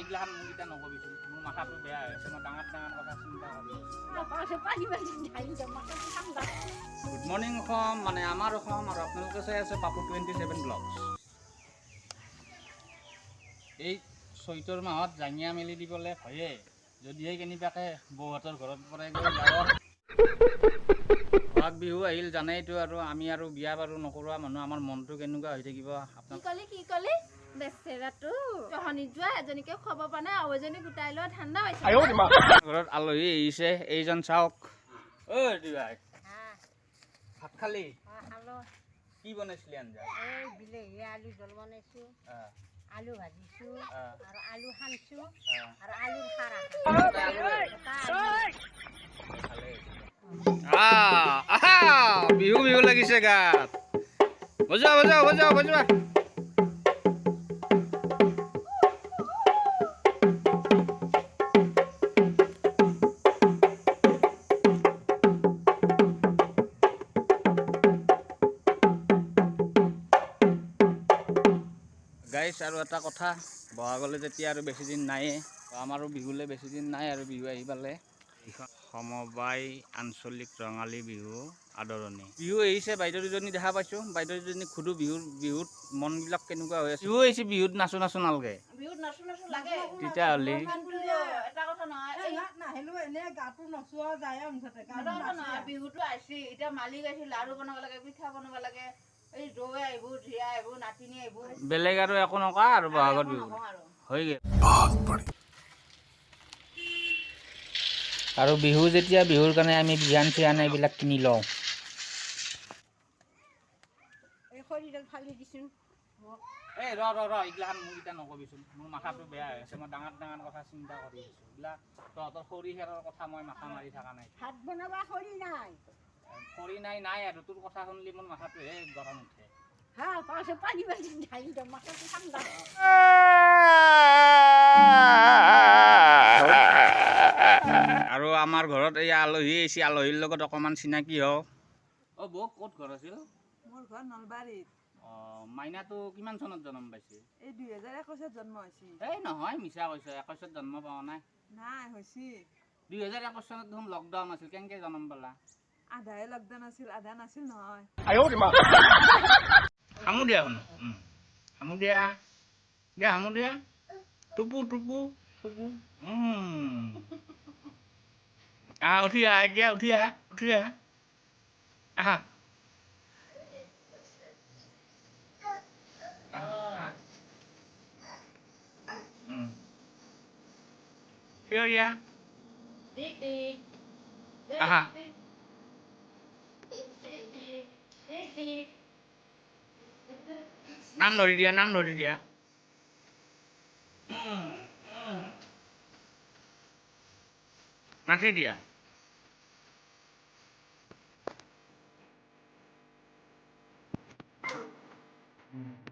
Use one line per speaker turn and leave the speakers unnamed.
এইগিলাখান মোক এতিয়া নকবিচোন মোৰ মাথাটো বেয়া হৈ আছে মই ডাঙৰ ডাঙৰ কথা চিন্তা কৰি আছোঁ
পাশে পানি বাজি ঢালি দাও মাথা ঠান্ডা
গুড মৰ্ণিং অসম মানে আমাৰ অসম আৰু আপোনালোকে চাই আছে পাপু টুৱেণ্টি ছেভেন ব্লগছ এই চৈতৰ মাহত জাঙিয়া মেলি দিবলৈ হয়ে যদিহে কেনিবাকে বৌহঁতৰ ঘৰত পৰাই গৈ গাঁৱত বহাগ বিহু আহিল জানেইতো আৰু আমি আৰু বিয়া বাৰু নকৰোৱা মানুহ আমাৰ মনটো কেনেকুৱা হৈ থাকিব
কি কলি বেচেৰাটো যোৱা এজনীকে খবৰ পোৱা নাই আৰু এজনী গোটাই লোৱা ঠাণ্ডা
ঘৰত আলহী আহিছে এইজন চাওক। ঐ দিবাই। ভাত খালি? কি বনাইছিলি আঞ্জা?
এই বিলাহী আলু জোল বনাইছো আলু ভাজিছো আৰু আলু সানছো আৰু আলুৰ খাৰা।
বিহু বিহু লাগিছে গাত। বজোৱা বজোৱা বজোৱা বজোৱা। গাইছ আৰু এটা কথা বহাগলৈ যেতিয়া আৰু বেছি দিন নাইয়ে আমাৰো বিহুলৈ বেছি দিন নাই আৰু বিহু আহি পালে। সমবায় আঞ্চলিক ৰঙালী বিহু আদৰণি। বিহু আহিছে বাইদেউ দুজনী দেখা পাইছোঁ। বাইদেউ দুজনী সুধো বিহুৰ বিহুত মনবিলাক কেনেকুৱা হৈ আছে। বিহু আহিছে বিহুত নাচো নাচো নালগে।
বিহুত নাচো নাচো লাগে।
তেতিয়াহ'লে
কিন্তু এটা কথা নহয় এই
নাহিলো এনে গাটো নচোৱা যায় মুঠতে।
এটা কথা নহয় বিহুটো আহিছে এতিয়া মালিক আহিছে লাড়ু বনাব লাগে পিঠা বনাব লাগে।
বেলেগ আৰু একো নকৰা আৰু বহাগত বিহু হৈ গ'ল। আৰু বিহু যেতিয়া বিহুৰ কাৰণে আমি বিহান চিহান এইবিলাক কিনি লওঁ। এই ৰ ৰ ৰ এইগিলাখান মোক এতিয়া নকবিচোন। মোৰ মাথাটো বেয়া হৈ আছে মই ডাঙৰ ডাঙৰ কথা চিন্তা কৰি আছোঁ। এইবিলাক তহঁতৰ খৰি খেৰৰ কথা মই মাথা মাৰি থকা নাই।
ভাত বনাবা খৰি নাই।
খৰি নাই নাই আৰু তোৰ কথা শুনিলে মোৰ মাথাটোহে গৰম উঠে
হা পাশে পানি বাজি ঢালি দাও মাথা ঠান্ডা
আৰু আমাৰ ঘৰত এই আলহী আহিছে আলহীৰ লগত অকণমান চিনাকি হওঁ অ' বৌ ক'ত ঘৰ আছিল
মোৰ ঘৰ নলবাৰীত
অঁ মাইনাটো কিমান চনত জন্ম পাইছে
এই দুই হেজাৰ একৈশত জন্ম হৈছে
এই নহয় মিছা কৈছে একৈছত জন্ম পোৱা নাই
নাই হৈছে
দুই হেজাৰ একৈছ চনত দেখোন লকডাউন আছিল কেনেকৈ জন্ম পালা
আধাহে লকডাউন আছিল আধা নাছিল নহয়
হামু দিয়া শুনো হামু দিয়া দিয়া হামু দিয়া টুপু টুপু টুপু উম। আহ উঠি আহ এতিয়া উঠি আহ উঠি আহ আহা আহা। উম। থিয় দিয়া আহা নাম ধৰি দিয়া নাম ধৰি দিয়া মাতি দিয়া